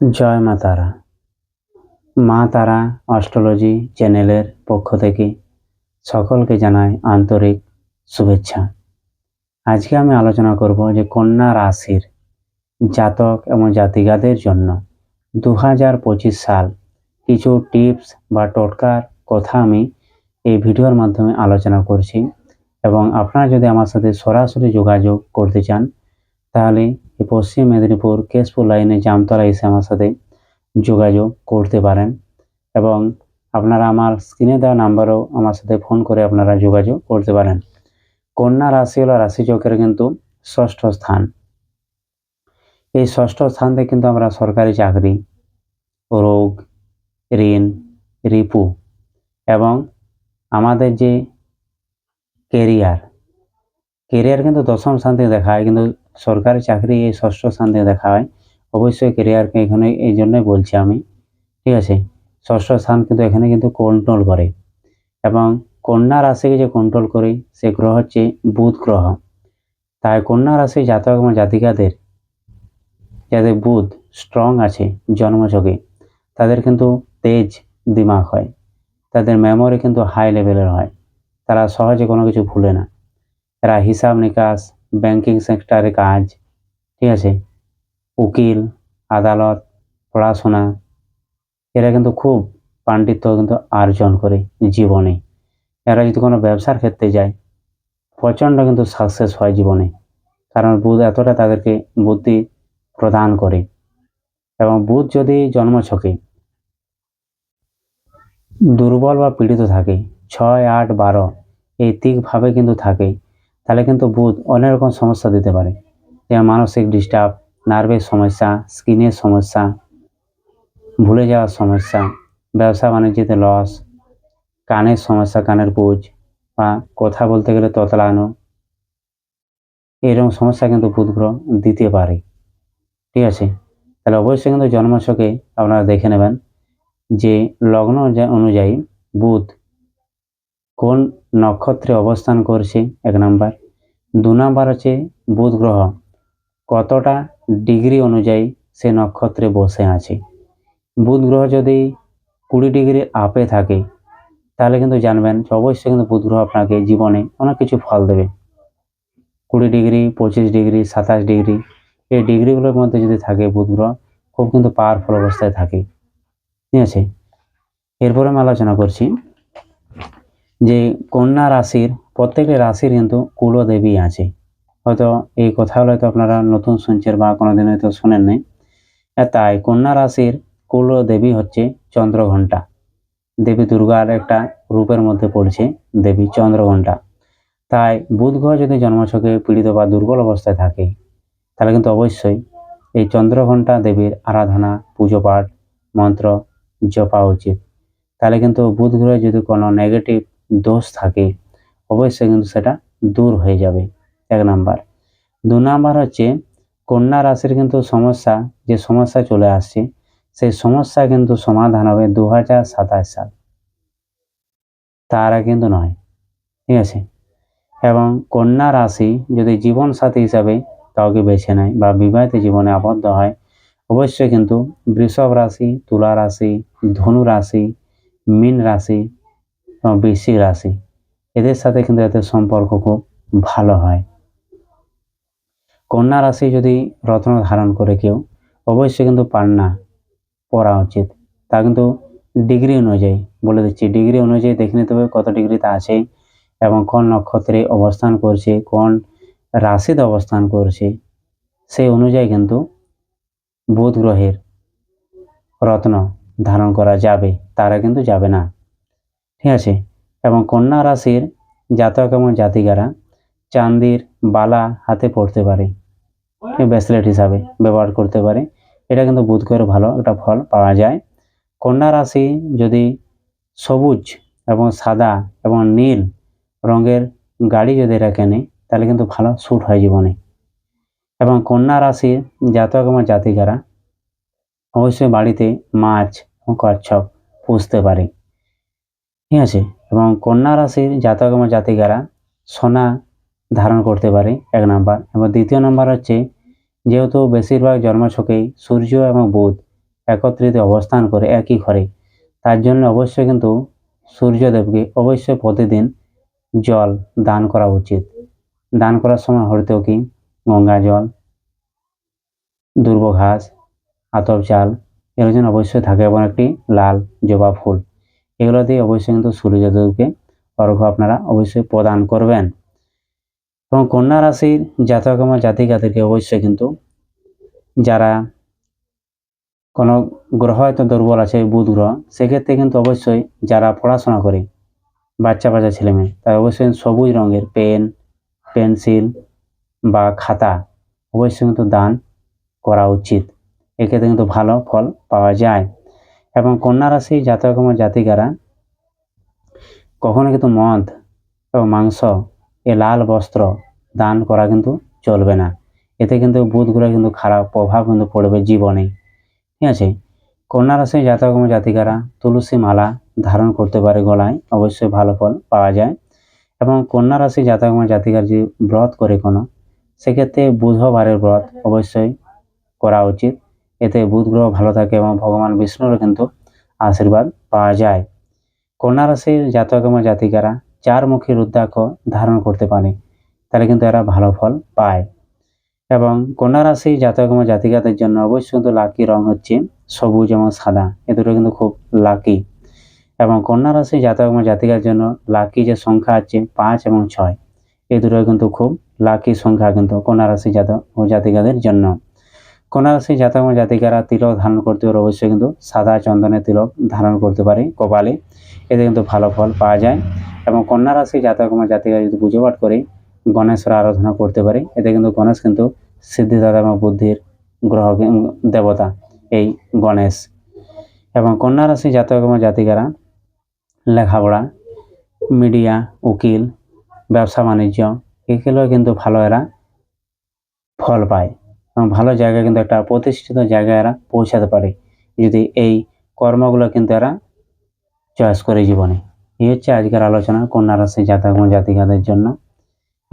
জয় মা তারা। মা তারা অস্ট্রোলজি চ্যানেলের পক্ষ থেকে সকলকে জানাই আন্তরিক শুভেচ্ছা। আজকে আমি আলোচনা করব যে কন্যা রাশির জাতক এবং জাতিকাদের জন্য দু হাজার পঁচিশ সাল কিছু টিপস বা টোটকার কথা আমি এই ভিডিওর মাধ্যমে আলোচনা করছি এবং আপনারা যদি আমার সাথে সরাসরি যোগাযোগ করতে চান, তাহলে পশ্চিম মেদিনীপুর কেশপুর লাইনে জামতলা এসে আমার সাথে যোগাযোগ করতে পারেন এবং আপনারা আমার স্ক্রিনে দেওয়া নাম্বারেও আমার সাথে ফোন করে আপনারা যোগাযোগ করতে পারেন। কন্যা রাশি হলো রাশিচক্রের কিন্তু ষষ্ঠ স্থান। এই ষষ্ঠ স্থান থেকে কিন্তু আমরা সরকারি চাকরি, রোগ, ঋণ, রিপু এবং আমাদের যে কেরিয়ার কেরিয়ার কিন্তু দশম স্থান থেকে দেখা হয় কিন্তু সরকারি চাকরি এই ষষ্ঠ স্থান থেকে দেখা হয়। অবশ্যই কেরিয়ারকে এখানে এই জন্যই বলছি আমি, ঠিক আছে? ষষ্ঠ স্থান কিন্তু এখানে কিন্তু কন্ট্রোল করে। এবং কন্যা রাশিকে যে কন্ট্রোল করে, সে গ্রহ হচ্ছে বুধ গ্রহ। তাই কন্যা রাশি জাতক এবং জাতিকাদের, যাদের বুধ স্ট্রং আছে জন্মযোগে, তাদের কিন্তু তেজ দিমাগ হয়। তাদের মেমোরি কিন্তু হাই লেভেলের হয়। তারা সহজে কোনো কিছু ভুলে না। এরা হিসাব নিকাশ ব্যাংকিং সেক্টরে কাজ, ঠিক আছে? উকিল, আদালত, পড়াশোনা, এরা কিন্তু খুব পাণ্ডিত্য কিন্তু অর্জন করে জীবনে। এরা যদি কোনো ব্যবসার ক্ষেত্রে যায়, প্রচণ্ড কিন্তু সাকসেস হয় জীবনে। কারণ বুধ এতটা তাদেরকে বুদ্ধি প্রদান করে। এবং বুধ যদি জন্মছকে দুর্বল বা পীড়িত থাকে, ছয়, আট, বারো, এই তিকভাবে কিন্তু থাকে তাহলে কিন্তু বুধ অনেক রকম সমস্যা দিতে পারে। যেমন মানসিক ডিস্টার্ব নার্ভের সমস্যা স্কিনের সমস্যা, ভুলে যাওয়ার সমস্যা, ব্যবসা বাণিজ্যতে লস কানের সমস্যা, কানের পুজ, বা কথা বলতে গেলে ততলানো, এরকম সমস্যা কিন্তু বুধ গ্রহ দিতে পারে। ঠিক আছে? তাহলে অবশ্যই কিন্তু জন্মাশকে আপনারা দেখে নেবেন যে লগ্ন অনুযা- অনুযায়ী বুধ কোন নক্ষত্রে অবস্থান করছে, এক নাম্বার। দু নাম্বার হচ্ছে বুধ গ্রহ। কতটা ডিগ্রি অনুযায়ী সে নক্ষত্রে বসে আছে? বুধ গ্রহ যদি কুড়ি ডিগ্রি আপে থাকে, তাহলে কিন্তু জানবেন অবশ্যই কিন্তু বুধ গ্রহ আপনাকে জীবনে অনেক কিছু ফল দেবে। কুড়ি ডিগ্রি, পঁচিশ ডিগ্রি, সাতাশ ডিগ্রি, এই ডিগ্রিগুলোর মধ্যে যদি থাকে বুধ গ্রহ, খুব কিন্তু পাওয়ারফুল অবস্থায় থাকে। ঠিক আছে? এরপরে আমি আলোচনা করছি যে কন্যা রাশির প্রত্যেকটি রাশির কিন্তু কুলদেবী আছে। হয়তো এই কথাগুলো হয়তো আপনারা নতুন শুনছেন বা কোনোদিন হয়তো শোনেন নাই। তাই কন্যা রাশির কুলদেবী হচ্ছে চন্দ্রঘণ্টা। দেবী দুর্গার একটা রূপের মধ্যে পড়ছে দেবী চন্দ্রঘণ্টা। তাই বুধ গ্রহ যদি জন্মছকে পীড়িত বা দুর্বল অবস্থায় থাকে, তাহলে কিন্তু অবশ্যই এই চন্দ্রঘণ্টা দেবীর আরাধনা, পুজো পাঠ, মন্ত্র জপা উচিত। তাহলে কিন্তু বুধ গ্রহে যদি কোনো নেগেটিভ দোষ থাকে, অবশ্যই কিন্তু সেটা দূর হয়ে যাবে। এক নাম্বার। দু নাম্বার হচ্ছে, কন্যা রাশির কিন্তু সমস্যা, যে সমস্যা চলে আসছে, সেই সমস্যা কিন্তু সমাধান হবে দু হাজার সাতাশ সাল। তারা কিন্তু নয়। ঠিক আছে? এবং কন্যা রাশি যদি জীবন সাথী হিসাবে কাউকে বেছে নেয় বা বিবাহিত জীবনে আবদ্ধ হয়, অবশ্যই কিন্তু বৃষভ রাশি, তুলা রাশি, ধনু রাশি, মীন রাশি বৃশ্চিক রাশি, এদের সাথে কিন্তু এদের সম্পর্ক খুব ভালো হয়। কন্যা রাশি যদি রত্ন ধারণ করে কেউ, অবশ্যই কিন্তু পান্না পড়া উচিত। তা কিন্তু ডিগ্রি অনুযায়ী, বলে দিচ্ছি, ডিগ্রি অনুযায়ী দেখে নিতে হবে কত ডিগ্রিতে আছে এবং কোন নক্ষত্রে অবস্থান করছে, কোন রাশিতে অবস্থান করছে। সেই অনুযায়ী কিন্তু বুধ গ্রহের রত্ন ধারণ করা যাবে, তারা কিন্তু যাবে না। ঠিক আছে? এবং কন্যা রাশির জাতক এবং জাতিকারা চান্দির বালা হাতে পড়তে পারে ব্রেসলেট হিসাবে ব্যবহার করতে পারে। এটা কিন্তু বুধ করে ভালো একটা ফল পাওয়া যায়। কন্যা রাশি যদি সবুজ এবং সাদা এবং নীল রঙের গাড়ি যদি এরা কেনে, তাহলে কিন্তু ভালো শ্যুট হয় জীবনে। এবং কন্যা রাশির জাতক এবং জাতিকারা অবশ্যই বাড়িতে মাছ এবং কচ্ছপ পুষতে পারে। ঠিক আছে? এবং কন্যা রাশির জাতক এবং জাতিকারা সোনা ধারণ করতে পারে, এক নাম্বার। এবং দ্বিতীয় নাম্বার হচ্ছে, যেহেতু বেশিরভাগ জন্মছকেই সূর্য এবং বুধ একত্রিত অবস্থান করে একই ঘরে, তার জন্য অবশ্যই কিন্তু সূর্যদেবকে অবশ্যই প্রতিদিন জল দান করা উচিত। দান করার সময় হয়তো কি গঙ্গা জল দুর্ব ঘাস, আতপ চাল, এর জন্য অবশ্যই থাকে এবং একটি লাল জবা ফুল। এগুলো দিয়ে অবশ্যই কিন্তু সূর্যদেবকে অর্ঘ্য আপনারা অবশ্যই প্রদান করবেন। এবং কন্যা রাশির জাতক এবং জাতিকাদেরকে অবশ্যই কিন্তু যারা কোনো গ্রহ হয়তো দুর্বল আছে, বুধ গ্রহ, সেক্ষেত্রে কিন্তু অবশ্যই যারা পড়াশোনা করে, বাচ্চা বাচ্চা ছেলে মেয়ে তাই অবশ্যই সবুজ রঙের পেন, পেন্সিল বা খাতা অবশ্যই কিন্তু দান করা উচিত। এক্ষেত্রে কিন্তু ভালো ফল পাওয়া যায়। এবং কন্যা রাশি জাতক এবং জাতিকারা, কখনো কিন্তু মদ এবং মাংস এ লাল বস্ত্র দান করা কিন্তু চলবে না। এতে কিন্তু বুধ গ্রহে কিন্তু খারাপ প্রভাব কিন্তু পড়বে জীবনে। ঠিক আছে? কন্যা রাশি জাতক এবং জাতিকারা তুলসী মালা ধারণ করতে পারে গলায়, অবশ্যই ভালো ফল পাওয়া যায়। এবং কন্যা রাশি জাতক এবং জাতিকার যে ব্রত করে কোনো, সেক্ষেত্রে বুধবারের ব্রত অবশ্যই করা উচিত। এতে বুধ গ্রহ ভালো থাকে এবং ভগবান বিষ্ণুরও কিন্তু আশীর্বাদ পাওয়া যায়। কন্যা রাশির জাতক এবং জাতিকারা চার মুখী রুদ্রাক্ষ ধারণ করতে পারে, তাহলে কিন্তু এরা ভালো ফল পায়। এবং কন্যা রাশি জাতক এবং জাতিকাদের জন্য অবশ্যই কিন্তু লাকি রং হচ্ছে সবুজ এবং সাদা, এ দুটো কিন্তু খুব লাকি। এবং কন্যা রাশি জাতক এবং জাতিকার জন্য লাকি যে সংখ্যা আছে পাঁচ এবং ছয় এই দুটো কিন্তু খুব লাকি সংখ্যা কিন্তু কন্যা রাশি জাতক ও জাতিকাদের জন্য। কন্যা রাশি জাতক এবং জাতিকারা তিলক ধারণ করতে পারে, অবশ্যই কিন্তু সাদা চন্দনের তিলক ধারণ করতে পারে কপালে। এতে কিন্তু ভালো ফল পাওয়া যায়। এবং কন্যা রাশি জাতক এবং জাতিকারা যদি পুজো পাঠ করে, গণেশের আরাধনা করতে পারে। এতে কিন্তু গণেশ কিন্তু সিদ্ধিদাতা এবং বুদ্ধির গ্রহ দেবতা এই গণেশ। এবং কন্যা রাশি জাতক এবং জাতিকারা লেখাপড়া, মিডিয়া, উকিল, ব্যবসা বাণিজ্য, এগুলো কিন্তু ভালো এরা ফল পায়। ভালো জায়গায় কিন্তু একটা প্রতিষ্ঠিত জায়গায় এরা পৌঁছাতে পারে। যদি এই কর্মগুলো কিন্তু এরা চয়েস করে জীবনে। এই হচ্ছে আজকের আলোচনা কন্যা রাশি জাতক জাতিকাদের জন্য।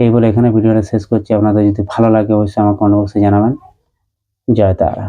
এই বলে এখানে ভিডিওটা শেষ করছি। আপনাদের যদি ভালো লাগে অবশ্যই কমেন্ট বক্সে জানাবেন। জয় তারা।